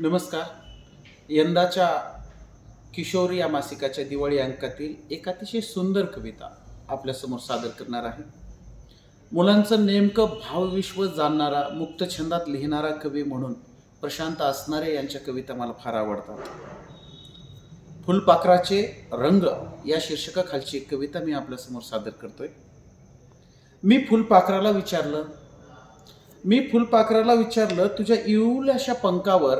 नमस्कार. यंदाच्या किशोर या मासिकाच्या दिवाळी अंकातील एक अतिशय सुंदर कविता आपल्यासमोर सादर करणार आहे. मुलांचं नेमकं भावविश्व जाणणारा मुक्त छंदात लिहिणारा कवी म्हणून प्रशांत असणारे यांच्या कविता मला फार आवडतात. फुलपाखराचे रंग या शीर्षकाखालची एक कविता मी आपल्यासमोर सादर करतोय. मी फुलपाखराला विचारलं मी फुलपाखराला विचारलं तुझ्या इवल्याशा पंखावर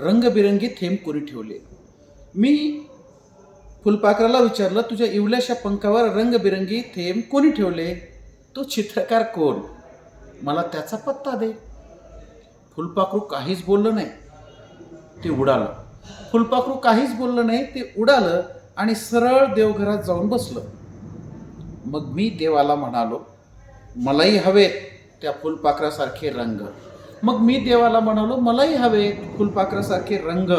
रंगबिरंगी थेंब कोणी ठेवले. मी फुलपाखराला विचारलं तुझ्या इवल्याशा पंखावर रंगबिरंगी थेंब कोणी ठेवले? तो चित्रकार कोण? मला त्याचा पत्ता दे. फुलपाखरू काहीच बोललं नाही. ते उडालं. फुलपाखरू काहीच बोललं नाही ते उडालं आणि सरळ देवघरात जाऊन बसलं. मग मी देवाला म्हणालो मलाही हवेत त्या फुलपाखरासारखे रंग. मग मी देवाला म्हणालो मलाही हवेत फुलपाखरासारखे रंग.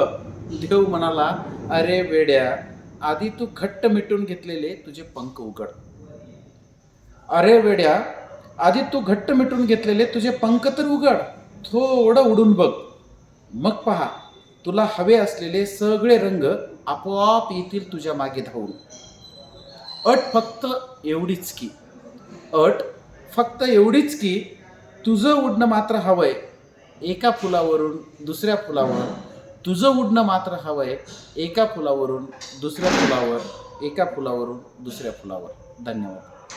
देव म्हणाला अरे वेड्या आधी तू घट्ट मिटून घेतलेले तुझे पंख उघड. अरे वेड्या आधी तू घट्ट मिटून घेतलेले तुझे पंख तर उघड थोडं उडून बघ. मग पहा तुला हवे असलेले सगळे रंग आपोआप येतील तुझ्या मागे धावून. अट फक्त एवढीच की. अट फक्त एवढीच की तुझं उडणं मात्र हवंय. एका फुलावरून दुसऱ्या फुलावर. तुझं उडणं मात्र हवं आहे एका फुलावरून दुसऱ्या फुलावर एका फुलावरून दुसऱ्या फुलावर. धन्यवाद.